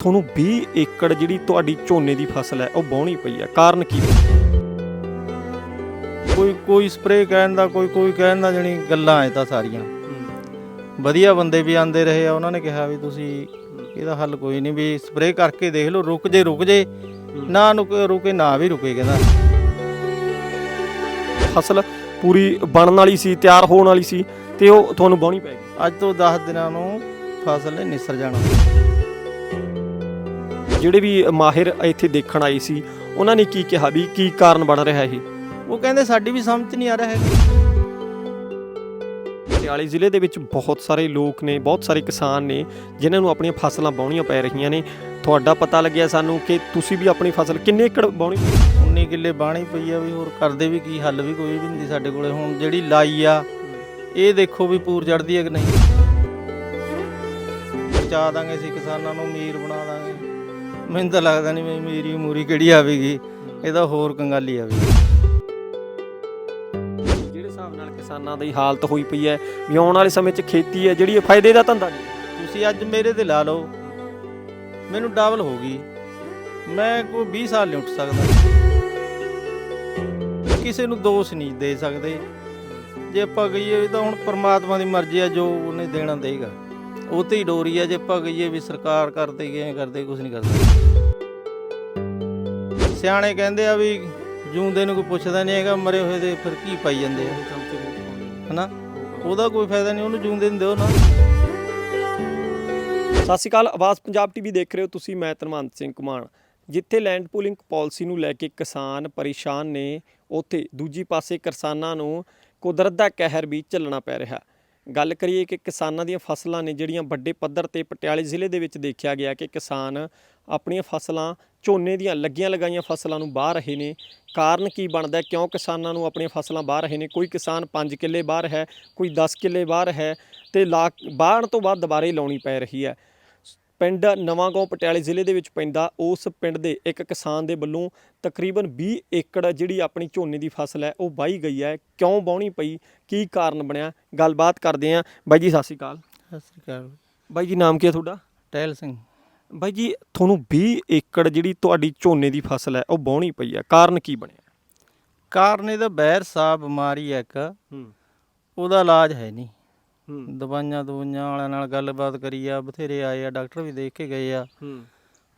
ਤੁਹਾਨੂੰ 20 ਏਕੜ ਜਿਹੜੀ ਤੁਹਾਡੀ ਝੋਨੇ ਦੀ ਫਸਲ ਹੈ ਉਹ ਵਾਹੁਣੀ ਪਈ ਹੈ। ਕਾਰਨ ਕੀ ਕੋਈ ਕੋਈ ਸਪਰੇਅ ਕਹਿਣ ਦਾ ਕੋਈ ਕੋਈ ਕਹਿਣ ਦਾ ਜਣੀ ਗੱਲਾਂ ਐ ਤਾਂ ਸਾਰੀਆਂ। ਵਧੀਆ ਬੰਦੇ ਵੀ ਆਂਦੇ ਰਹੇ ਆ ਉਹਨਾਂ ਨੇ ਕਿਹਾ ਵੀ ਤੁਸੀਂ ਇਹਦਾ ਹੱਲ ਕੋਈ ਨਹੀਂ ਵੀ ਸਪਰੇਅ ਕਰਕੇ ਦੇਖ ਲਓ ਰੁਕ ਜੇ ਰੁਕ ਜੇ। ਨਾ ਰੁਕ ਰੁਕੇ ਨਾ ਵੀ ਰੁਕੇ ਕਹਿੰਦਾ। ਫਸਲ ਪੂਰੀ ਬਣਨ ਵਾਲੀ ਸੀ ਤਿਆਰ ਹੋਣ ਵਾਲੀ ਸੀ ਤੇ ਉਹ ਤੁਹਾਨੂੰ ਵਾਹੁਣੀ ਪੈ ਗਈ। ਅੱਜ ਤੋਂ 10 ਦਿਨਾਂ ਨੂੰ ਫਸਲ ਨੇ ਨਿਸਰ ਜਾਣਾ। ਜਿਹੜੇ ਵੀ ਮਾਹਿਰ ਇੱਥੇ ਦੇਖਣ ਆਏ ਸੀ ਉਹਨਾਂ ਨੇ ਕੀ ਕਿਹਾ ਵੀ ਕੀ ਕਾਰਨ ਬਣ ਰਿਹਾ ਇਹ? ਉਹ ਕਹਿੰਦੇ ਸਾਡੀ ਵੀ ਸਮਝ ਨਹੀਂ ਆ ਰਿਹਾ ਹੈ ਪਟਿਆਲੇ ਜ਼ਿਲ੍ਹੇ ਦੇ ਵਿੱਚ ਬਹੁਤ ਸਾਰੇ ਲੋਕ ਨੇ ਬਹੁਤ ਸਾਰੇ ਕਿਸਾਨ ਨੇ ਜਿਨ੍ਹਾਂ ਨੂੰ ਆਪਣੀਆਂ ਫਸਲਾਂ ਵਾਹੁਣੀਆਂ ਪੈ ਰਹੀਆਂ ਨੇ। ਤੁਹਾਡਾ ਪਤਾ ਲੱਗਿਆ ਸਾਨੂੰ ਕਿ ਤੁਸੀਂ ਵੀ ਆਪਣੀ ਫਸਲ ਕਿੰਨੇ ਏਕੜ ਵਾਹੁਣੀ 19 ਕਿੱਲੇ ਬਾਣੀ ਪਈ ਆ ਵੀ ਹੋਰ ਕਰਦੇ ਵੀ ਕੀ ਹੱਲ ਵੀ ਕੋਈ ਵੀ ਨਹੀਂ ਸਾਡੇ ਕੋਲੇ। ਹੁਣ ਜਿਹੜੀ ਲਾਈ ਆ ਇਹ ਦੇਖੋ ਵੀ ਪੂਰ ਚੜਦੀ ਹੈ ਕਿ ਨਹੀਂ। ਬਚਾ ਦਾਂਗੇ ਅਸੀਂ ਕਿਸਾਨਾਂ ਨੂੰ ਅਮੀਰ ਬਣਾ ਦਾਂਗੇ। ਮੈਨੂੰ ਤਾਂ ਲੱਗਦਾ ਨਹੀਂ ਵੀ ਮੇਰੀ ਮੂਰੀ ਕਿਹੜੀ ਆਵੇਗੀ ਇਹਦਾ ਹੋਰ ਕੰਗਾਲੀ ਆਵੇਗੀ। ਜਿਹੜੇ ਹਿਸਾਬ ਨਾਲ ਕਿਸਾਨਾਂ ਦੀ ਹਾਲਤ ਹੋਈ ਪਈ ਹੈ ਵੀ ਆਉਣ ਵਾਲੇ ਸਮੇਂ 'ਚ ਖੇਤੀ ਹੈ ਜਿਹੜੀ ਇਹ ਫਾਇਦੇ ਦਾ ਧੰਦਾ ਨਹੀਂ। ਤੁਸੀਂ ਅੱਜ ਮੇਰੇ ਤੇ ਲਾ ਲਓ ਮੈਨੂੰ ਡਬਲ ਹੋ ਗਈ। ਮੈਂ ਕੋਈ 20 ਸਾਲ ਨਹੀਂ ਉੱਠ ਸਕਦਾ। ਕਿਸੇ ਨੂੰ ਦੋਸ਼ ਨਹੀਂ ਦੇ ਸਕਦੇ। ਜੇ ਆਪਾਂ ਕਹੀਏ ਵੀ ਤਾਂ ਹੁਣ ਪਰਮਾਤਮਾ ਦੀ ਮਰਜ਼ੀ ਆ ਜੋ ਉਹਨੇ ਦੇਣਾ ਦੇਗਾ। ਉਹ ਤੇ ਹੀ ਡੋਰੀ ਆ ਜੇ ਆਪਾਂ ਕਹੀਏ ਵੀ ਸਰਕਾਰ ਕਰਦੇ ਗਏ ਕਰਦੇ ਕੁਝ ਨਹੀਂ ਕਰਦੇ। ਸਿਆਣੇ ਕਹਿੰਦੇ ਆ ਵੀ ਜੂੰਦੇ ਨੂੰ ਕੋਈ ਪੁੱਛਦਾ ਨਹੀਂ ਹੈਗਾ, ਮਰੇ ਹੋਏ ਦੇ ਫਿਰ ਕੀ ਪਾਈ ਜਾਂਦੇ ਆ? ਹਨਾ? ਉਹਦਾ ਕੋਈ ਫਾਇਦਾ ਨਹੀਂ ਉਹਨੂੰ ਜੂੰਦੇ ਨੂੰ ਦਿਓ ਨਾ। ਸਤਿ ਸ਼੍ਰੀ ਅਕਾਲ, ਆਵਾਜ਼ ਪੰਜਾਬ ਟੀਵੀ ਦੇਖ ਰਹੇ ਹੋ ਤੁਸੀਂ, ਮੈਂ ਧਰਮੰਤ ਸਿੰਘ ਕੁਮਾਨ ਜਿੱਥੇ ਲੈਂਡ ਪੂਲਿੰਗ ਪਾਲਿਸੀ ਨੂੰ ਲੈ ਕੇ ਕਿਸਾਨ ਪਰੇਸ਼ਾਨ ਨੇ, ਉੱਥੇ ਦੂਜੀ ਪਾਸੇ ਕਿਸਾਨਾਂ ਨੂੰ ਕੁਦਰਤ ਦਾ ਕਹਿਰ ਵੀ ਝੱਲਣਾ ਪੈ ਰਿਹਾ। ਗੱਲ ਕਰੀਏ ਕਿ ਕਿਸਾਨਾਂ ਦੀਆਂ ਫਸਲਾਂ ਨੇ ਜਿਹੜੀਆਂ ਵੱਡੇ ਪੱਧਰ ਤੇ ਪਟਿਆਲੇ ਜ਼ਿਲ੍ਹੇ ਦੇ ਵਿੱਚ ਦੇਖਿਆ ਗਿਆ ਕਿ ਕਿਸਾਨ ਆਪਣੀਆਂ ਫਸਲਾਂ ਝੋਨੇ ਦੀਆਂ ਲੱਗੀਆਂ ਲਗਾਈਆਂ ਫਸਲਾਂ ਨੂੰ ਬਾਹ ਰਹੇ ਨੇ। ਕਾਰਨ ਕੀ ਬਣਦਾ ਕਿਉਂ ਕਿਸਾਨਾਂ ਨੂੰ ਆਪਣੀਆਂ ਫਸਲਾਂ ਬਾਹ ਰਹੇ ਨੇ? ਕੋਈ ਕਿਸਾਨ 5 ਕਿੱਲੇ ਬਾਹਰ ਹੈ, ਕੋਈ 10 ਕਿੱਲੇ ਬਾਹਰ ਹੈ ਤੇ ਲਾ ਬਾਹਣ ਤੋਂ ਬਾਅਦ ਦੁਬਾਰੇ ਲਾਉਣੀ ਪੈ ਰਹੀ ਹੈ। ਪਿੰਡ ਨਵਾਂਗਾਉਂ ਪਟਿਆਲੇ ਜ਼ਿਲ੍ਹੇ ਦੇ ਵਿੱਚ ਪੈਂਦਾ। ਉਸ ਪਿੰਡ ਦੇ ਇੱਕ ਕਿਸਾਨ ਦੇ ਵੱਲੋਂ ਤਕਰੀਬਨ 20 ਏਕੜ ਜਿਹੜੀ ਆਪਣੀ ਝੋਨੇ ਦੀ ਫਸਲ ਹੈ ਉਹ ਵਾਹੀ ਗਈ ਹੈ। ਕਿਉਂ ਵਾਹੁਣੀ ਪਈ? ਕੀ ਕਾਰਨ ਬਣਿਆ? ਗੱਲਬਾਤ ਕਰਦੇ ਆਂ ਬਾਈ ਜੀ ਸਤਿ ਸ਼੍ਰੀ ਅਕਾਲ। ਸਤਿ ਸ੍ਰੀ ਅਕਾਲ। ਬਾਈ ਜੀ ਨਾਮ ਕੀ ਹੈ ਤੁਹਾਡਾ? ਟਹਿਲ ਸਿੰਘ। ਬਾਈ ਜੀ ਤੁਹਾਨੂੰ 20 ਏਕੜ ਜਿਹੜੀ ਤੁਹਾਡੀ ਝੋਨੇ ਦੀ ਫਸਲ ਹੈ ਉਹ ਵਾਹੁਣੀ ਪਈ ਹੈ। ਕਾਰਨ ਕੀ ਬਣਿਆ? ਕਾਰਨ ਇਹਦਾ ਬਹਿਰ ਸਾਹ ਬਿਮਾਰੀ ਹੈ ਇੱਕ। ਉਹਦਾ ਇਲਾਜ ਹੈ ਨਹੀਂ। ਹੂੰ ਦਵਾਈਆਂ ਦਵਾਈਆਂ ਵਾਲਿਆਂ ਨਾਲ ਗੱਲਬਾਤ ਕਰੀ ਆ ਬਥੇਰੇ ਆਏ ਆ ਡਾਕਟਰ ਵੀ ਦੇਖ ਕੇ ਗਏ ਆ। ਹੂੰ।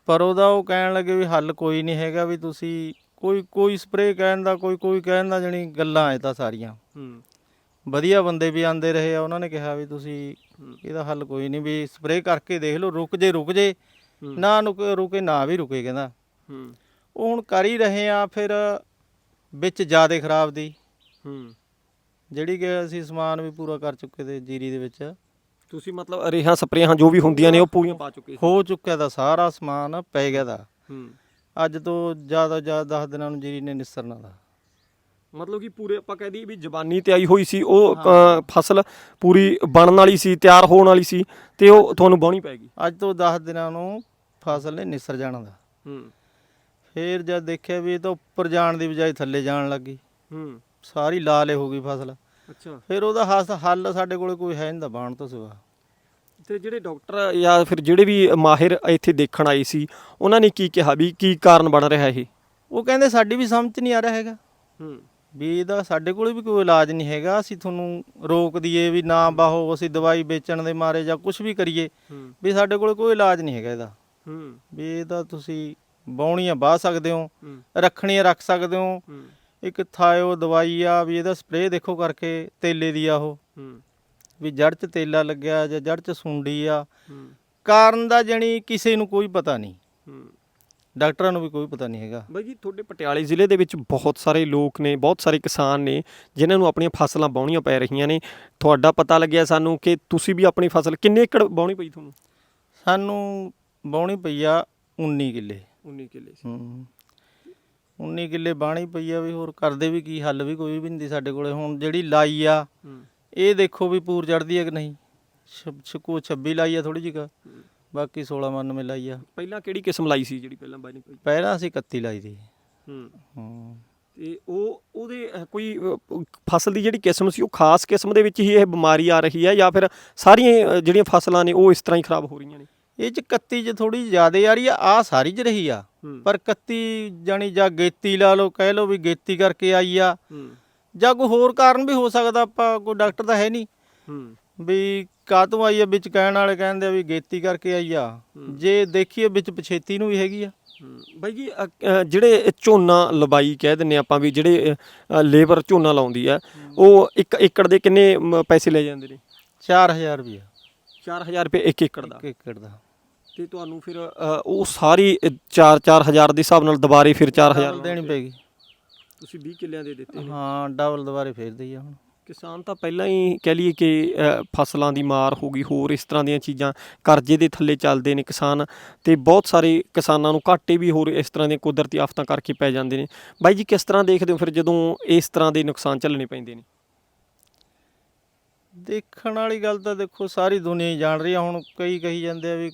ਪਰ ਉਹਦਾ ਉਹ ਕਹਿਣ ਲੱਗੇ ਵੀ ਹੱਲ ਕੋਈ ਨਹੀਂ ਹੈਗਾ ਵੀ ਤੁਸੀਂ ਕੋਈ ਕੋਈ ਸਪਰੇਅ ਕਹਿਣ ਦਾ ਕੋਈ ਕੋਈ ਕਹਿਣ ਦਾ ਜਣੀ ਗੱਲਾਂ ਐ ਤਾਂ ਸਾਰੀਆਂ। ਹੂੰ। ਵਧੀਆ ਬੰਦੇ ਵੀ ਆਂਦੇ ਰਹੇ ਆ ਉਹਨਾਂ ਨੇ ਕਿਹਾ ਵੀ ਤੁਸੀਂ ਇਹਦਾ ਹੱਲ ਕੋਈ ਨਹੀਂ ਵੀ ਸਪਰੇਅ ਕਰਕੇ ਦੇਖ ਲਓ ਰੁਕ ਜੇ ਰੁਕ ਜੇ। ਨਾ ਰੁਕ ਰੁਕੇ ਨਾ ਵੀ ਰੁਕੇ ਕਹਿੰਦਾ। ਹੂੰ। ਉਹ ਹੁਣ ਕਰ ਹੀ ਰਹੇ ਆ ਫਿਰ ਵਿੱਚ ਜਿਆਦੇ ਖਰਾਬ ਦੀ। ਹੂੰ। ਜਿਹੜੀ ਕਿ ਅਸੀਂ ਸਮਾਨ ਵੀ ਪੂਰਾ ਕਰ ਚੁੱਕੇ ਤੇ ਜੀਰੀ ਦੇ ਵਿੱਚ। ਤੁਸੀਂ ਮਤਲਬ ਰੇਹਾਂ ਸਪਰੇਹਾਂ ਜੋ ਵੀ ਹੁੰਦੀਆਂ ਨੇ ਉਹ ਪੂਰੀਆਂ ਪਾ ਚੁੱਕੇ ਹੋ ਚੁੱਕਿਆ ਦਾ ਸਾਰਾ ਸਮਾਨ ਪੈ ਗਿਆ ਦਾ ਹੂੰ। ਅੱਜ ਤੋਂ ਜ਼ਿਆਦਾ ਜ਼ਿਆਦਾ 10 ਦਿਨਾਂ ਨੂੰ ਜੀਰੀ ਨੇ ਨਿਸਰਨਾ ਦਾ ਮਤਲਬ ਕਿ ਪੂਰੇ ਆਪਾਂ ਕਹਿ ਦਈਏ ਵੀ ਜ਼ਬਾਨੀ ਤੇ ਆਈ ਹੋਈ ਸੀ ਉਹ ਅ, ਫਸਲ ਪੂਰੀ ਬਣਨ ਵਾਲੀ ਸੀ ਤਿਆਰ ਹੋਣ ਵਾਲੀ ਸੀ ਤੇ ਉਹ ਤੁਹਾਨੂੰ ਵਾਹੁਣੀ ਪੈ ਗਈ। ਅੱਜ ਤੋਂ 10 ਦਿਨਾਂ ਨੂੰ ਫਸਲ ਨੇ ਨਿਸਰ ਜਾਣਾ ਦਾ ਹੂੰ। ਫੇਰ ਜਦ ਦੇਖਿਆ ਵੀ ਇਹ ਤਾਂ ਉੱਪਰ ਜਾਣ ਦੀ ਬਜਾਏ ਥੱਲੇ ਜਾਣ ਲੱਗੀ ਹੂੰ। ਸਾਰੀ ਲਾਲ ਹੋ ਗਈ ਫਸਲ। ਅੱਛਾ। ਫਿਰ ਉਹਦਾ ਹੱਸ ਹੱਲ ਸਾਡੇ ਕੋਲੇ ਕੋਈ ਹੈ ਨਹੀਂ ਦਾ ਬਾਣ ਤੋਂ ਸਿਵਾ। ਤੇ ਜਿਹੜੇ ਡਾਕਟਰ ਜਾਂ ਫਿਰ ਜਿਹੜੇ ਵੀ ਮਾਹਿਰ ਇੱਥੇ ਦੇਖਣ ਆਏ ਸੀ ਉਹਨਾਂ ਨੇ ਕੀ ਕਿਹਾ ਵੀ ਕੀ ਕਾਰਨ ਬਣ ਰਿਹਾ ਇਹ? ਉਹ ਕਹਿੰਦੇ ਸਾਡੀ ਵੀ ਸਮਝ 'ਚ ਨਹੀਂ ਆ ਰਿਹਾ ਹੈਗਾ। ਹੂੰ। ਵੀ ਇਹਦਾ ਸਾਡੇ ਕੋਲੇ ਵੀ ਕੋਈ ਇਲਾਜ ਨਹੀਂ ਹੈਗਾ ਅਸੀਂ ਤੁਹਾਨੂੰ ਰੋਕ ਦਈਏ ਵੀ ਨਾ ਬਾਹੋ ਅਸੀਂ ਦਵਾਈ ਵੇਚਣ ਦੇ ਮਾਰੇ ਜਾਂ ਕੁਝ ਵੀ ਕਰੀਏ ਹੂੰ। ਵੀ ਸਾਡੇ ਕੋਲੇ ਕੋਈ ਇਲਾਜ ਨਹੀਂ ਹੈਗਾ ਇਹਦਾ। ਹੂੰ। ਵੀ ਇਹਦਾ ਤੁਸੀਂ ਬਾਉਣੀਆਂ ਬਾਹ ਸਕਦੇ ਹੋ ਹੂੰ। ਰੱਖਣੀਆਂ ਰੱਖ ਸਕਦੇ ਹੋ ਹੂੰ। ਇੱਕ ਥਾਇਓ ਦਵਾਈ ਆ ਵੀ ਇਹਦਾ ਸਪਰੇਅ ਦੇਖੋ ਕਰਕੇ ਤੇਲੇ ਦੀ ਆ ਉਹ। ਹੂੰ। ਵੀ ਜੜ 'ਚ ਤੇਲਾ ਲੱਗਿਆ ਜਾਂ ਜੜ 'ਚ ਸੁੰਡੀ ਆ। ਹੂੰ। ਕਾਰਨ ਦਾ ਜਣੀ ਕਿਸੇ ਨੂੰ ਕੋਈ ਪਤਾ ਨਹੀਂ। ਹੂੰ। ਡਾਕਟਰਾਂ ਨੂੰ ਵੀ ਕੋਈ ਪਤਾ ਨਹੀਂ ਹੈਗਾ। ਬਾਈ ਜੀ ਤੁਹਾਡੇ ਪਟਿਆਲੇ ਜ਼ਿਲ੍ਹੇ ਦੇ ਵਿੱਚ ਬਹੁਤ ਸਾਰੇ ਲੋਕ ਨੇ ਬਹੁਤ ਸਾਰੇ ਕਿਸਾਨ ਨੇ ਜਿਨ੍ਹਾਂ ਨੂੰ ਆਪਣੀਆਂ ਫਸਲਾਂ ਵਾਹੁਣੀਆਂ ਪੈ ਰਹੀਆਂ ਨੇ। ਤੁਹਾਡਾ ਪਤਾ ਲੱਗਿਆ ਸਾਨੂੰ ਕਿ ਤੁਸੀਂ ਵੀ ਆਪਣੀ ਫਸਲ ਕਿੰਨੇ ਏਕੜ ਵਾਹੁਣੀ ਪਈ ਤੁਹਾਨੂੰ? ਸਾਨੂੰ ਬਾਉਣੀ ਪਈ ਆ 19 ਕਿੱਲੇ। 19 ਕਿੱਲੇ ਹੂੰ। 19 ਕਿੱਲੇ ਬਾਣੀ ਪਈ ਆ ਵੀ ਹੋਰ ਕਰਦੇ ਵੀ ਕੀ ਹੱਲ ਵੀ ਕੋਈ ਵੀ ਨਹੀਂ ਸਾਡੇ ਕੋਲੇ। ਹੁਣ ਜਿਹੜੀ ਲਾਈ ਆ ਇਹ ਦੇਖੋ ਵੀ ਪੂਰ ਚੜਦੀ ਹੈ ਕਿ ਨਹੀਂ? ਛਕੋ 26 ਲਾਈ ਆ ਥੋੜੀ ਜਿਹੀ। ਬਾਕੀ 16 ਮਨ ਮੇ ਲਾਈ ਆ। ਪਹਿਲਾਂ ਕਿਹੜੀ ਕਿਸਮ ਲਾਈ ਸੀ ਜਿਹੜੀ ਪਹਿਲਾਂ ਬਾਈ ਨੇ ਪਈ? ਪਹਿਲਾਂ ਅਸੀਂ 31 ਲਾਈ ਦੀ ਹੂੰ। ਤੇ ਉਹ ਉਹਦੇ ਕੋਈ ਫਸਲ ਦੀ ਜਿਹੜੀ ਕਿਸਮ ਸੀ ਉਹ ਖਾਸ ਕਿਸਮ ਦੇ ਵਿੱਚ ਹੀ ਇਹ ਬਿਮਾਰੀ ਆ ਰਹੀ ਹੈ ਜਾਂ ਫਿਰ ਸਾਰੀਆਂ ਜਿਹੜੀਆਂ ਫਸਲਾਂ ਨੇ ਉਹ ਇਸ ਤਰ੍ਹਾਂ ਹੀ ਖਰਾਬ ਹੋ ਰਹੀਆਂ ਨੇ? ਇਹ ਚ 31 ਚ ਥੋੜੀ ਜ਼ਿਆਦਾ ਆ ਰਹੀ ਆ ਆ ਸਾਰੀ ਚ ਰਹੀ ਆ। ਪਰ 31 ਜਾਣੀ ਜਾਂ ਗੇਤੀ ਲਾ ਲਓ ਕਹਿ ਲਓ ਵੀ ਗੇਤੀ ਕਰਕੇ ਆਈ ਆ। ਜਾਂ ਕੋਈ ਹੋਰ ਕਾਰਨ ਵੀ ਹੋ ਸਕਦਾ ਆਪਾਂ ਕੋਈ ਡਾਕਟਰ ਤਾਂ ਹੈ ਨਹੀਂ। ਵੀ ਕਾਹਤੋਂ ਆਈ ਆ ਵਿੱਚ ਕਹਿਣ ਵਾਲੇ ਕਹਿੰਦੇ ਆ ਵੀ ਗੇਤੀ ਕਰਕੇ ਆਈ ਆ। ਜੇ ਦੇਖੀਏ ਵਿੱਚ ਪਛੇਤੀ ਨੂੰ ਵੀ ਹੈਗੀ ਆ। ਬਾਈ ਜੀ ਜਿਹੜੇ ਝੋਨਾ ਲਵਾਈ ਕਹਿ ਦਿੰਨੇ ਆਪਾਂ ਵੀ ਜਿਹੜੇ ਲੇਬਰ ਝੋਨਾ ਲਾਉਂਦੀ ਆ ਉਹ ਇੱਕ ਏਕੜ ਦੇ ਕਿੰਨੇ ਪੈਸੇ ਲੈ ਜਾਂਦੇ ਨੇ? 4000 ਰੁਪਇਆ 4000 ਰੁਪਏ ਇੱਕ ਏਕੜ ਦਾ? ਇੱਕ ਏਕੜ ਦਾ। ਤੇ ਤੁਹਾਨੂੰ ਫਿਰ ਅ, ਉਹ ਸਾਰੀ 4-4000 ਦੇ ਹਿਸਾਬ ਨਾਲ ਦੁਬਾਰੇ ਫਿਰ 4000 ਡਬਲ ਦੇਣੀ ਪੈਗੀ ਤੁਸੀਂ 20 ਕਿੱਲਿਆਂ ਦੇ ਦਿੱਤੇ ਹਾਂ ਡਬਲ ਦੁਬਾਰੇ ਫੇਰ ਦਈ ਆ ਹੁਣ। ਕਿਸਾਨ ਤਾਂ ਪਹਿਲਾਂ ਹੀ ਕਹਿ ਲਈਏ ਕਿ ਅ, ਫਸਲਾਂ ਦੀ ਮਾਰ ਹੋ ਗਈ ਹੋਰ ਇਸ ਤਰ੍ਹਾਂ ਦੀਆਂ ਚੀਜ਼ਾਂ ਕਰਜ਼ੇ ਦੇ ਥੱਲੇ ਚੱਲਦੇ ਨੇ ਕਿਸਾਨ ਤੇ ਬਹੁਤ ਸਾਰੇ ਕਿਸਾਨਾਂ ਨੂੰ ਘਾਟੇ ਵੀ ਹੋਰ ਇਸ ਤਰ੍ਹਾਂ ਦੀਆਂ ਕੁਦਰਤੀ ਆਫਤਾਂ ਕਰਕੇ ਪੈ ਜਾਂਦੇ ਨੇ। ਬਾਈ ਜੀ ਕਿਸ ਤਰ੍ਹਾਂ ਦੇਖਦੇ ਹੋ ਫਿਰ ਜਦੋਂ ਇਸ ਤਰ੍ਹਾਂ ਦੇ ਨੁਕਸਾਨ ਝੱਲਣੇ ਪੈਂਦੇ ਨੇ? ਦੇਖਣ ਵਾਲੀ ਗੱਲ ਤਾਂ ਦੇਖੋ ਸਾਰੀ ਦੁਨੀਆ ਹੀ ਜਾਣ ਰਹੀ ਆ। ਹੁਣ ਕਈ ਕਹੀ ਜਾਂਦੇ ਆ ਵੀ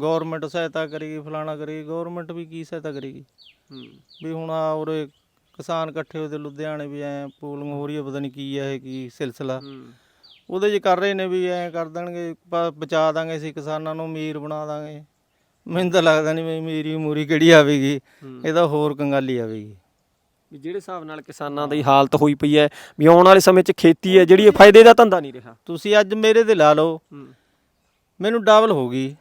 ਗਵਰਨਮੈਂਟ ਸਹਾਇਤਾ ਕਰੇਗੀ ਫਲਾਣਾ ਕਰੇਗੀ ਗਵਰਨਮੈਂਟ ਵੀ ਕੀ ਸਹਾਇਤਾ ਕਰੇਗੀ? ਹੂੰ। ਵੀ ਹੁਣ ਆ ਉਰੇ ਕਿਸਾਨ ਇਕੱਠੇ ਹੋਏ ਤੇ ਲੁਧਿਆਣੇ ਵੀ ਐ ਪੋਲਿੰਗ ਹੋ ਰਹੀ ਹੈ ਪਤਾ ਨਹੀਂ ਕੀ ਹੈ ਇਹ ਕੀ ਸਿਲਸਿਲਾ। ਹੂੰ। ਉਹਦੇ 'ਚ ਕਰ ਰਹੇ ਨੇ ਵੀ ਐ ਕਰ ਦੇਣਗੇ ਪ- ਬਚਾ ਦਾਂਗੇ ਅਸੀਂ ਕਿਸਾਨਾਂ ਨੂੰ ਅਮੀਰ ਬਣਾ ਦਾਂਗੇ। ਮੈਨੂੰ ਤਾਂ ਲੱਗਦਾ ਨਹੀਂ ਵੀ ਅਮੀਰੀ ਮੂਰੀ ਕਿਹੜੀ ਆਵੇਗੀ। ਇਹਦਾ ਹੋਰ ਕੰਗਾਲੀ ਆਵੇਗੀ। ਵੀ ਜਿਹੜੇ ਹਿਸਾਬ ਨਾਲ ਕਿਸਾਨਾਂ ਦੀ ਹਾਲਤ ਹੋਈ ਪਈ ਹੈ ਵੀ ਆਉਣ ਵਾਲੇ ਸਮੇਂ 'ਚ ਖੇਤੀ ਹੈ ਜਿਹੜੀ ਇਹ ਫਾਇਦੇ ਦਾ ਧੰਦਾ ਨਹੀਂ ਰਿਹਾ। ਤੁਸੀਂ ਅੱਜ ਮੇਰੇ ਤੇ ਲਾ ਲਓ। ਹੂੰ। ਮੈਨੂੰ ਡਬਲ ਹੋ ਗਈ।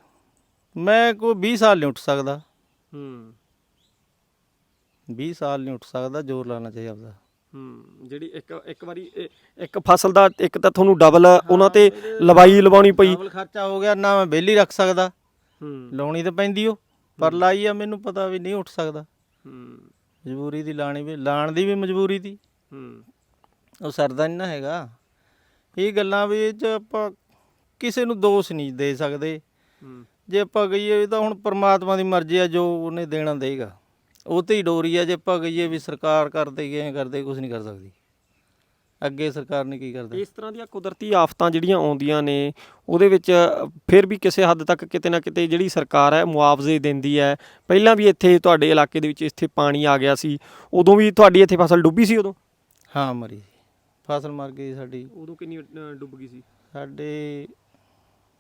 ਮੈਂ ਕੋਈ 20 ਸਾਲ ਨਹੀਂ ਉੱਠ ਸਕਦਾ। ਹੂੰ। 20 ਸਾਲ ਨਹੀਂ ਉੱਠ ਸਕਦਾ ਜ਼ੋਰ ਲਾਣਾ ਚਾਹੀਦਾ ਆਪਦਾ। ਹੂੰ ਜਿਹੜੀ ਇੱਕ ਇੱਕ ਵਾਰੀ ਇਹ- ਇੱਕ ਫਸਲ ਦਾ ਇੱਕ ਤਾਂ ਤੁਹਾਨੂੰ ਡਬਲ ਉਹਨਾਂ ਤੇ ਲਵਾਈ ਲਵਾਉਣੀ ਪਈ। ਡਬਲ ਖਰਚਾ ਹੋ ਗਿਆ ਨਾ ਮੈਂ ਵਿਹਲੀ ਰੱਖ ਸਕਦਾ। ਹੂੰ। ਲਾਉਣੀ ਤਾਂ ਪੈਂਦੀ ਉਹ ਪਰ ਲਾਈ ਆ ਮੈਨੂੰ ਪਤਾ ਵੀ ਨਹੀਂ ਉੱਠ ਸਕਦਾ। ਹੂੰ। ਮਜਬੂਰੀ ਦੀ ਲਾਣੀ ਵੀ ਲਾਣ ਦੀ ਵੀ ਮਜਬੂਰੀ ਦੀ ਹੂੰ। ਉਹ ਸਰਦਾ ਨਹੀਂ ਨਾ ਹੈਗਾ। ਇਹ ਗੱਲਾਂ ਵੀ ਇਹ ਚ ਆਪਾਂ ਕਿਸੇ ਨੂੰ ਦੋਸ਼ ਨਹੀਂ ਦੇ ਸਕਦੇ। ਹੂੰ। ਜੇ ਆਪਾਂ ਕਹੀਏ ਇਹ ਤਾਂ ਹੁਣ ਪ੍ਰਮਾਤਮਾ ਦੀ ਮਰਜ਼ੀ ਆ ਜੋ ਉਹਨੇ ਦੇਣਾ ਦੇਗਾ। ਉਹ ਤੇ ਹੀ ਡੋਰੀ ਆ ਜੇ ਆਪਾਂ ਕਹੀਏ ਵੀ ਸਰਕਾਰ ਕਰਦੇ ਗਏ ਕਰਦੇ ਕੁਝ ਨਹੀਂ ਕਰ ਸਕਦੀ। ਅੱਗੇ ਸਰਕਾਰ ਨੇ ਕੀ ਕਰਦਾ। ਇਸ ਤਰ੍ਹਾਂ ਦੀਆਂ ਕੁਦਰਤੀ ਆਫਤਾਂ ਜਿਹੜੀਆਂ ਆਉਂਦੀਆਂ ਨੇ ਉਹਦੇ ਵਿੱਚ ਫਿਰ ਵੀ ਕਿਸੇ ਹੱਦ ਤੱਕ ਕਿਤੇ ਨਾ ਕਿਤੇ ਜਿਹੜੀ ਸਰਕਾਰ ਹੈ ਮੁਆਵਜ਼ੇ ਦਿੰਦੀ ਹੈ। ਪਹਿਲਾਂ ਵੀ ਇੱਥੇ ਤੁਹਾਡੇ ਇਲਾਕੇ ਦੇ ਵਿੱਚ ਇੱਥੇ ਪਾਣੀ ਆ ਗਿਆ ਸੀ ਉਦੋਂ ਵੀ ਤੁਹਾਡੀ ਇੱਥੇ ਫਸਲ ਡੁੱਬੀ ਸੀ ਉਦੋਂ? ਹਾਂ ਮਰੀ ਸੀ। ਫਸਲ ਮਰ ਗਈ ਸਾਡੀ। ਉਦੋਂ ਕਿੰਨੀ ਡੁੱਬ ਗਈ ਸੀ? ਸਾਡੇ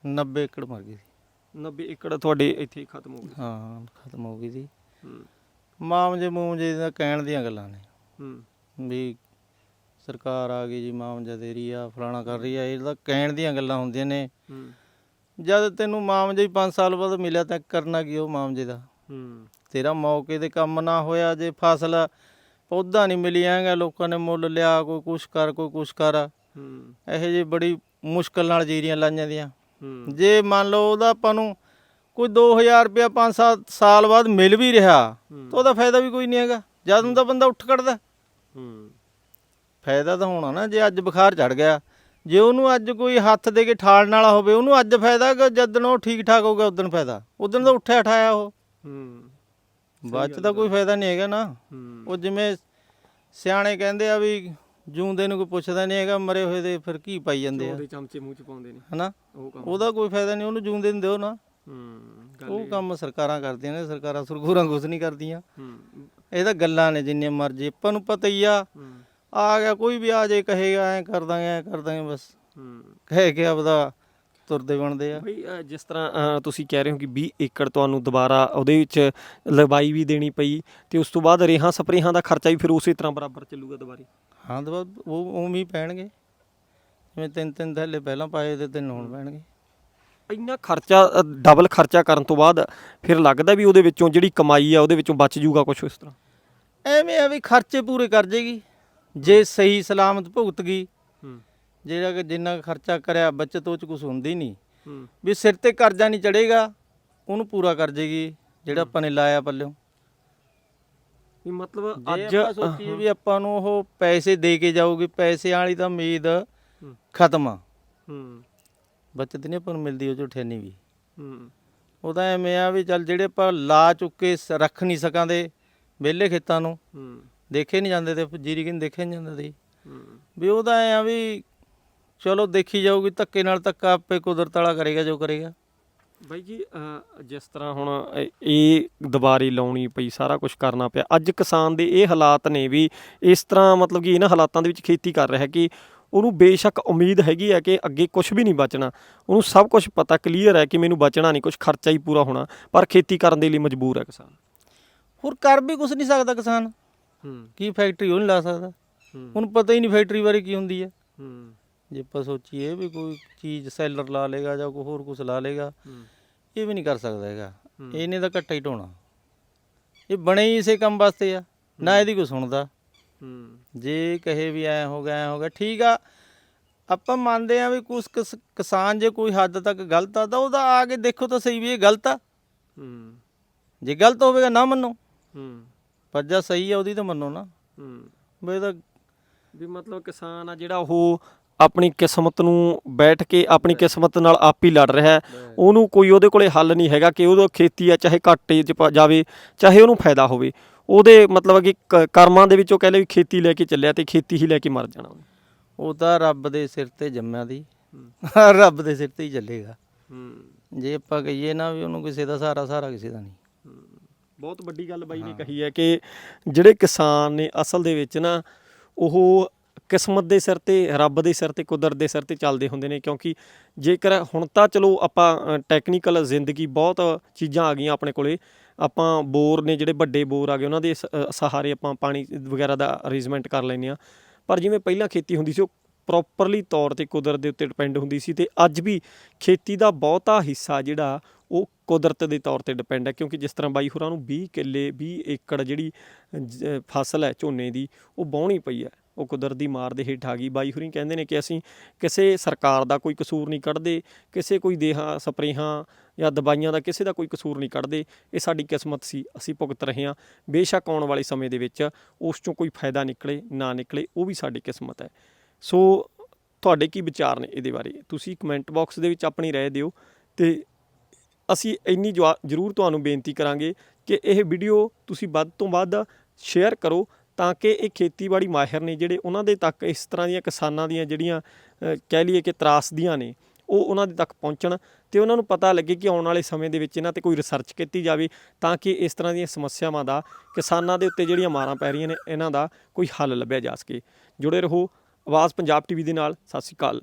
90 ਏਕੜ ਮਰ ਗਈ ਸੀ। 90 ਏਕੜ ਤੁਹਾਡੇ ਇੱਥੇ ਖਤਮ ਹੋ ਗਈ ਹਾਂ ਖਤਮ ਹੋ ਗਈ ਸੀ। ਹੂੰ। ਮਾਮਜੇ ਮੂਮਜੇ ਦਾ ਕਹਿਣ ਦੀਆਂ ਗੱਲਾਂ ਨੇ। ਹੂੰ। ਵੀ ਸਰਕਾਰ ਆ ਗਈ ਜੀ ਮਾਮਜਾ ਦੇ ਰਹੀ ਆ ਫਲਾਣਾ ਕਰ ਰਹੀ ਆ ਇਹ ਤਾਂ ਕਹਿਣ ਦੀਆਂ ਗੱਲਾਂ ਹੁੰਦੀਆਂ ਨੇ। ਹੂੰ। ਜਦ ਤੈਨੂੰ ਮਾਮਜਾ ਹੀ 5 ਸਾਲ ਬਾਅਦ ਮਿਲਿਆ ਤਾਂ ਕਰਨਾ ਕੀ ਉਹ ਮਾਮਜੇ ਦਾ? ਹੂੰ। ਤੇਰਾ ਮੌਕੇ ਤੇ ਕੰਮ ਨਾ ਹੋਇਆ ਜੇ ਫਸਲ ਪੌਦਾ ਨਹੀਂ ਮਿਲਿਆਗਾ ਲੋਕਾਂ ਨੇ ਮੁੱਲ ਲਿਆ ਕੋਈ ਕੁਛ ਕਰ ਕੋਈ ਕੁਛ ਕਰ। ਹੂੰ। ਇਹੋ ਜਿਹੀ ਬੜੀ ਮੁਸ਼ਕਲ ਨਾਲ ਜੀਰੀਆਂ ਲਾਈਆਂ ਦੀਆਂ। ਜੇ ਮੰਨ ਲਓ ਉਹਦਾ ਆਪਾਂ ਨੂੰ ਕੋਈ 2000 ਰੁਪਇਆ 5-7 ਸਾਲ ਬਾਅਦ ਮਿਲ ਵੀ ਰਿਹਾ ਹੂੰ। ਤਾਂ ਉਹਦਾ ਫਾਇਦਾ ਵੀ ਕੋਈ ਨਹੀਂ ਹੈਗਾ। ਜਦ ਨੂੰ ਤਾਂ ਬੰਦਾ ਉੱਠ ਖੜਦਾ। ਹੂੰ। ਫਾਇਦਾ ਤਾਂ ਹੋਣਾ ਨਾ ਜੇ ਅੱਜ ਬੁਖਾਰ ਚੜ ਗਿਆ ਜੇ ਉਹਨੂੰ ਅੱਜ ਕੋਈ ਹੱਥ ਦੇ ਕੇ ਠਾਲਣ ਵਾਲਾ ਹੋਵੇ ਉਹਨੂੰ ਅੱਜ ਫਾਇਦਾ ਕਿ ਜਦੋਂ ਉਹ ਠੀਕ ਠਾਕ ਹੋਊਗਾ ਉਦੋਂ ਫਾਇਦਾ। ਉਦੋਂ ਤਾਂ ਉੱਠਿਆ ਠਾਇਆ ਉਹ। ਹੂੰ। ਬਾਅਦ ਚ ਤਾਂ ਕੋਈ ਫਾਇਦਾ ਨਹੀਂ ਹੈਗਾ ਨਾ। ਹੂੰ। ਉਹ ਜਿਵੇਂ ਸਿਆਣੇ ਕਹਿੰਦੇ ਆ ਵੀ ਜੂੰਦੇ ਨੂੰ ਕੋਈ ਪੁੱਛਦਾ ਨਹੀਂ ਹੈਗਾ ਮਰੇ ਹੋਏ ਦੇ ਫਿਰ ਕੀ ਪਾਈ ਜਾਂਦੇ ਆ? ਉਹਦੇ ਚਮਚੇ ਮੂੰਹ ਚ ਪਾਉਂਦੇ ਨੇ। ਹਨਾ? ਉਹ ਕੰਮ ਉਹਦਾ ਕੋਈ ਫਾਇਦਾ ਨਹੀਂ ਉਹਨੂੰ ਜੂੰਦੇ ਨੂੰ ਦਿਓ ਨਾ। ਹੂੰ ਗੱਲ ਉਹ ਕੰਮ ਸਰਕਾਰਾਂ ਕਰਦੀਆਂ ਨੇ ਸਰਕਾਰਾਂ ਸਰਗੂਰਾਂ ਕੁਝ ਨਹੀਂ ਕਰਦੀਆਂ। ਹੂੰ। ਇਹ ਤਾਂ ਗੱਲਾਂ ਨੇ ਜਿੰਨੀਆਂ ਮਰਜ਼ੀ ਆਪਾਂ ਨੂੰ ਪਤਾ ਹੀ ਆ। ਹੂੰ। ਆ ਗਿਆ ਕੋਈ ਵੀ ਆ ਜੇ ਕਹੇਗਾ ਐ ਕਰ ਦਾਂਗੇ ਐ ਕਰ ਦਾਂਗੇ ਬਸ। ਹੂੰ। ਕਹਿ ਕੇ ਆਪਦਾ ਤੁਰਦੇ ਬਣਦੇ ਆ। ਬਈ ਅ, ਜਿਸ ਤਰ੍ਹਾਂ ਅ, ਤੁਸੀਂ ਕਹਿ ਰਹੇ ਹੋ ਕਿ 20 ਏਕੜ ਤੁਹਾਨੂੰ ਦੁਬਾਰਾ ਉਹਦੇ ਵਿੱਚ ਲਵਾਈ ਵੀ ਦੇਣੀ ਪਈ ਤੇ ਉਸ ਤੋਂ ਬਾਅਦ ਰੇਹਾਂ ਸਪਰੇਹਾਂ ਦਾ ਖਰਚਾ ਵੀ ਫਿਰ ਉਸੇ ਤਰ੍ਹਾਂ ਬਰਾਬਰ ਚੱਲੂਗਾ ਦੁਬਾਰੇ। ਹਾਂ ਤਾਂ ਬਸ ਉਹ ਉਵੇਂ ਹੀ ਪੈਣਗੇ। ਜਿਵੇਂ ਤਿੰਨ ਤਿੰਨ ਥੱਲੇ ਪਹਿਲਾਂ ਪਾਏ ਤੇ ਤਿੰਨ ਹੁਣ ਪੈਣਗੇ। ਇੰਨਾ ਖਰਚਾ ਡਬਲ ਖਰਚਾ ਕਰਨ ਤੋਂ ਬਾਅਦ ਫਿਰ ਲੱਗਦਾ ਵੀ ਉਹਦੇ ਵਿੱਚੋਂ ਜਿਹੜੀ ਕਮਾਈ ਆ ਉਹਦੇ ਵਿੱਚੋਂ ਬਚ ਜੂਗਾ ਕੁਝ ਇਸ ਤਰ੍ਹਾਂ? ਐਵੇਂ ਆ ਵੀ ਖਰਚੇ ਪੂਰੇ ਕਰ ਜੇਗੀ। ਜੇ ਸਹੀ ਸਲਾਮਤ ਭੁਗਤ ਗਈ ਜਿਹੜਾ ਕਿ ਜਿੰਨਾ ਖਰਚਾ ਕਰਿਆ ਬੱਚਤ ਉਹ ਚ ਕੁਝ ਹੁੰਦੀ ਨਹੀਂ। ਹੂੰ। ਵੀ ਸਿਰ ਤੇ ਕਰਜ਼ਾ ਨਹੀਂ ਚੜੇਗਾ ਉਹਨੂੰ ਪੂਰਾ ਕਰ ਜੇਗੀ ਜਿਹੜਾ ਆਪਾਂ ਨੇ ਲਾਇਆ ਪੱਲਿਓ। ਵੀ ਮਤਲਬ ਅੱਜ ਸੋਚੀਏ ਵੀ ਆਪਾਂ ਨੂੰ ਉਹ ਪੈਸੇ ਦੇ ਕੇ ਜਾਊਗੀ ਪੈਸੇ ਵਾਲੀ ਤਾਂ ਉਮੀਦ ਖਤਮ ਆ। ਹੂੰ। ਬੱਚਤ ਨਹੀਂ ਆਪਾਂ ਨੂੰ ਮਿਲਦੀ ਉਹ ਝੂਠੇ ਨਹੀਂ ਵੀ। ਹੂੰ। ਉਹ ਤਾਂ ਐਵੇਂ ਆ ਵੀ ਚੱਲ ਜਿਹੜੇ ਆਪਾਂ ਲਾ ਚੁੱਕੇ ਸ- ਰੱਖ ਨਹੀਂ ਸਕਾਂਦੇ ਵਿਹਲੇ ਖੇਤਾਂ ਨੂੰ ਹੂੰ। ਦੇਖੇ ਨਹੀਂ ਜਾਂਦੇ ਤੇ ਜੀਰੀ ਕਿਨ ਦੇਖੇ ਨਹੀਂ ਜਾਂਦੇ ਸੀ ਹੂੰ। ਵੀ ਉਹ ਤਾਂ ਐ ਆ ਵੀ ਚਲੋ ਦੇਖੀ ਜਾਊਗੀ ਧੱਕੇ ਨਾਲ ਧੱਕਾ ਆਪੇ ਕੁਦਰਤ ਵਾਲਾ ਕਰੇਗਾ ਜੋ ਕਰੇਗਾ। ਬਾਈ ਜੀ ਜਿਸ ਤਰ੍ਹਾਂ ਹੁਣ ਇਹ- ਦੁਬਾਰੇ ਲਾਉਣੀ ਪਈ ਸਾਰਾ ਕੁਝ ਕਰਨਾ ਪਿਆ। ਅੱਜ ਕਿਸਾਨ ਦੇ ਇਹ ਹਾਲਾਤ ਨੇ ਵੀ ਇਸ ਤਰ੍ਹਾਂ ਮਤਲਬ ਕਿ ਇਹਨਾਂ ਹਾਲਾਤਾਂ ਦੇ ਵਿੱਚ ਖੇਤੀ ਕਰ ਰਿਹਾ ਕਿ ਉਹਨੂੰ ਬੇਸ਼ੱਕ ਉਮੀਦ ਹੈਗੀ ਹੈ ਕਿ ਅੱਗੇ ਕੁਝ ਵੀ ਨਹੀਂ ਬਚਣਾ। ਉਹਨੂੰ ਸਭ ਕੁਝ ਪਤਾ ਕਲੀਅਰ ਹੈ ਕਿ ਮੈਨੂੰ ਬਚਣਾ ਨਹੀਂ ਕੁਝ ਖਰਚਾ ਹੀ ਪੂਰਾ ਹੋਣਾ ਪਰ ਖੇਤੀ ਕਰਨ ਦੇ ਲਈ ਮਜਬੂਰ ਹੈ ਕਿਸਾਨ। ਹੋਰ ਕਰ ਵੀ ਕੁਝ ਨਹੀਂ ਸਕਦਾ ਕਿਸਾਨ। ਹੂੰ। ਕੀ ਫੈਕਟਰੀ ਉਹ ਨਹੀਂ ਲਾ ਸਕਦਾ? ਹੂੰ। ਉਹਨੂੰ ਪਤਾ ਹੀ ਨਹੀਂ ਫੈਕਟਰੀ ਬਾਰੇ ਕੀ ਹੁੰਦੀ ਹੈ। ਹੂੰ। ਜੇ ਆਪਾਂ ਸੋਚੀਏ ਵੀ ਕੋਈ ਚੀਜ਼ ਸੈਲਰ ਲਾ ਲੇਗਾ ਜਾਂ ਕੋਈ ਹੋਰ ਕੁਝ ਲਾ ਲੇਗਾ ਇਹ ਵੀ ਨਹੀਂ ਕਰ ਸਕਦਾ ਹੈਗਾ। ਇਹਨੇ ਤਾਂ ਘੱਟਾ ਹੀ ਢੋਣਾ। ਇਹ ਬਣੇ ਹੀ ਇਸੇ ਕੰਮ ਵਾਸਤੇ ਆ ਨਾ ਇਹਦੀ ਕੋਈ ਸੁਣਦਾ। ਜੇ ਕਹੇ ਵੀ ਐ ਹੋ ਗਿਆ ਐ ਹੋ ਗਿਆ ਠੀਕ ਆ ਆਪਾਂ ਮੰਨਦੇ ਆ ਵੀ ਕਿਸ- ਕਿਸਾਨ ਜੇ ਕੋਈ ਹੱਦ ਤੱਕ ਗਲਤ ਆ ਤਾਂ ਉਹਦਾ ਆ ਕੇ ਦੇਖੋ ਤਾਂ ਸਹੀ ਵੀ ਇਹ ਗਲਤ ਆ। ਜੇ ਗਲਤ ਹੋਵੇਗਾ ਨਾ ਮੰਨੋ। ਪਰ ਜੇ ਸਹੀ ਆ ਉਹਦੀ ਤਾਂ ਮੰਨੋ ਨਾ। ਵੀ ਇਹਦਾ ਵੀ ਮਤਲਬ ਕਿਸਾਨ ਆ ਜਿਹੜਾ ਉਹ ਆਪਣੀ ਕਿਸਮਤ ਨੂੰ ਬੈਠ ਕੇ ਆਪਣੀ ਕਿਸਮਤ ਨਾਲ ਆਪ ਹੀ ਲੜ ਰਿਹਾ ਹੈ। ਉਹਨੂੰ ਕੋਈ ਉਹਦੇ ਕੋਲੇ ਹੱਲ ਨਹੀਂ ਹੈਗਾ ਕਿ ਉਹਦਾ ਖੇਤੀ ਆ ਚਾਹੇ ਘਾਟੇ 'ਚ ਜਾਵੇ ਚਾਹੇ ਉਹਨੂੰ ਫਾਇਦਾ ਹੋਵੇ। ਉਹਦੇ ਮਤਲਬ ਕਿ ਕ- ਕਰਮਾਂ ਦੇ ਵਿੱਚੋਂ ਕਹਿ ਲੈ ਵੀ ਖੇਤੀ ਲੈ ਕੇ ਚੱਲਿਆ ਤੇ ਖੇਤੀ ਹੀ ਲੈ ਕੇ ਮਰ ਜਾਣਾ ਉਹ ਤਾਂ ਰੱਬ ਦੇ ਸਿਰ ਤੇ ਜੰਮਿਆ ਦੀ। ਰੱਬ ਦੇ ਸਿਰ ਤੇ ਹੀ ਚੱਲੇਗਾ। ਜੇ ਆਪਾਂ ਕਹੀਏ ਨਾ ਵੀ ਉਹਨੂੰ ਕਿਸੇ ਦਾ ਸਹਾਰਾ ਸਹਾਰਾ ਕਿਸੇ ਦਾ ਨਹੀਂ। ਬਹੁਤ ਵੱਡੀ ਗੱਲ ਬਾਈ ਨੇ ਕਹੀ ਹੈ ਕਿ ਜਿਹੜੇ ਕਿਸਾਨ ਨੇ ਅਸਲ ਦੇ ਵਿੱਚ ਨਾ ਉਹ ਕਿਸਮਤ ਦੇ ਸਿਰ ਤੇ, ਰੱਬ ਦੇ ਸਿਰ ਤੇ, ਕੁਦਰਤ ਦੇ ਸਿਰ ਤੇ ਚੱਲਦੇ ਹੁੰਦੇ ਨੇ, ਕਿਉਂਕਿ ਜੇਕਰ ਹੁਣ ਤਾਂ ਚਲੋ ਆਪਾਂ ਟੈਕਨੀਕਲ ਜ਼ਿੰਦਗੀ ਬਹੁਤ ਚੀਜ਼ਾਂ ਆ ਗਈਆਂ ਆਪਣੇ ਕੋਲੇ, ਆਪਾਂ ਬੋਰ ਨੇ ਜਿਹੜੇ ਵੱਡੇ ਬੋਰ ਆ ਗਏ, ਉਹਨਾਂ ਦੇ ਸਹਾਰੇ ਆਪਾਂ ਪਾਣੀ ਵਗੈਰਾ ਦਾ ਅਰੇਂਜਮੈਂਟ ਕਰ ਲੈਂਦੇ ਆ ਪਰ ਜਿਵੇਂ ਪਹਿਲਾਂ ਖੇਤੀ ਹੁੰਦੀ ਸੀ, ਉਹ ਪ੍ਰੋਪਰਲੀ ਤੌਰ ਤੇ ਕੁਦਰਤ ਦੇ ਉੱਤੇ ਡਿਪੈਂਡ ਹੁੰਦੀ ਸੀ ਤੇ ਅੱਜ ਵੀ ਖੇਤੀ ਦਾ ਬਹੁਤਾ ਹਿੱਸਾ ਜਿਹੜਾ, ਉਹ ਕੁਦਰਤ ਦੇ ਤੌਰ ਤੇ ਡਿਪੈਂਡ ਹੈ, ਕਿਉਂਕਿ ਜਿਸ ਤਰ੍ਹਾਂ ਬਾਈ ਹੋਰਾਂ ਨੂੰ 20 ਕਿੱਲੇ 20 ਏਕੜ ਜਿਹੜੀ ਜ- ਫਸਲ ਹੈ ਝੋਨੇ ਦੀ, ਉਹ ਬਾਉਣੀ ਪਈ ਹੈ। ਉਹ ਕੁਦਰਤ ਦੀ ਮਾਰ ਦੇ ਹੇਠ ਆ ਗਈ। ਬਾਈ ਹੋਰੀ ਕਹਿੰਦੇ ਨੇ ਕਿ ਅਸੀਂ ਕਿਸੇ ਸਰਕਾਰ ਦਾ ਕੋਈ ਕਸੂਰ ਨਹੀਂ ਕੱਢਦੇ, ਕਿਸੇ ਕੋਈ ਦੇਹਾਂ, ਸਪਰੇਹਾਂ ਜਾਂ ਦਵਾਈਆਂ ਦਾ ਕਿਸੇ ਦਾ ਕੋਈ ਕਸੂਰ ਨਹੀਂ ਕੱਢਦੇ। ਇਹ ਸਾਡੀ ਕਿਸਮਤ ਸੀ, ਅਸੀਂ ਭੁਗਤ ਰਹੇ ਹਾਂ। ਬੇਸ਼ੱਕ ਆਉਣ ਵਾਲੇ ਸਮੇਂ ਦੇ ਵਿੱਚ ਉਸ ਚੋਂ ਕੋਈ ਫਾਇਦਾ ਨਿਕਲੇ, ਨਾ ਨਿਕਲੇ, ਉਹ ਵੀ ਸਾਡੀ ਕਿਸਮਤ ਹੈ। ਸੋ ਤੁਹਾਡੇ ਕੀ ਵਿਚਾਰ ਨੇ ਇਹਦੇ ਬਾਰੇ? ਤੁਸੀਂ ਕਮੈਂਟ ਬਾਕਸ ਦੇ ਵਿੱਚ ਆਪਣੀ ਰਾਏ ਦਿਓ ਤੇ ਅਸੀਂ ਇੰਨੀ ਜਵਾ- ਜ਼ਰੂਰ ਤੁਹਾਨੂੰ ਬੇਨਤੀ ਕਰਾਂਗੇ ਕਿ ਇਹ ਵੀਡੀਓ ਤੁਸੀਂ ਵੱਧ ਤੋਂ ਵੱਧ ਸ਼ੇਅਰ ਕਰੋ ਤਾਂ ਕਿ ਇਹ ਖੇਤੀਬਾੜੀ ਮਾਹਿਰ ਨੇ ਜਿਹੜੇ ਉਹਨਾਂ ਦੇ ਤੱਕ ਇਸ ਤਰ੍ਹਾਂ ਦੀਆਂ ਕਿਸਾਨਾਂ ਦੀਆਂ ਜਿਹੜੀਆਂ ਕਹਿ ਲਈਏ ਕਿ ਤਰਾਸਦੀਆਂ ਨੇ, ਉਹ ਉਹਨਾਂ ਦੇ ਤੱਕ ਪਹੁੰਚਣ ਤੇ ਉਹਨਾਂ ਨੂੰ ਪਤਾ ਲੱਗੇ ਕਿ ਆਉਣ ਵਾਲੇ ਸਮੇਂ ਦੇ ਵਿੱਚ ਇਹਨਾਂ ਤੇ ਕੋਈ ਰਿਸਰਚ ਕੀਤੀ ਜਾਵੇ ਤਾਂ ਕਿ ਇਸ ਤਰ੍ਹਾਂ ਦੀਆਂ ਸਮੱਸਿਆਵਾਂ ਦਾ, ਕਿਸਾਨਾਂ ਦੇ ਉੱਤੇ ਜਿਹੜੀਆਂ ਮਾਰਾਂ ਪੈ ਰਹੀਆਂ ਨੇ, ਇਹਨਾਂ ਦਾ ਕੋਈ ਹੱਲ ਲੱਭਿਆ ਜਾ ਸਕੇ। ਜੁੜੇ ਰਹੋ ਆਵਾਜ਼ ਪੰਜਾਬ ਟੀਵੀ ਦੇ ਨਾਲ, ਸਤਿ ਸ਼੍ਰੀ ਅਕਾਲ।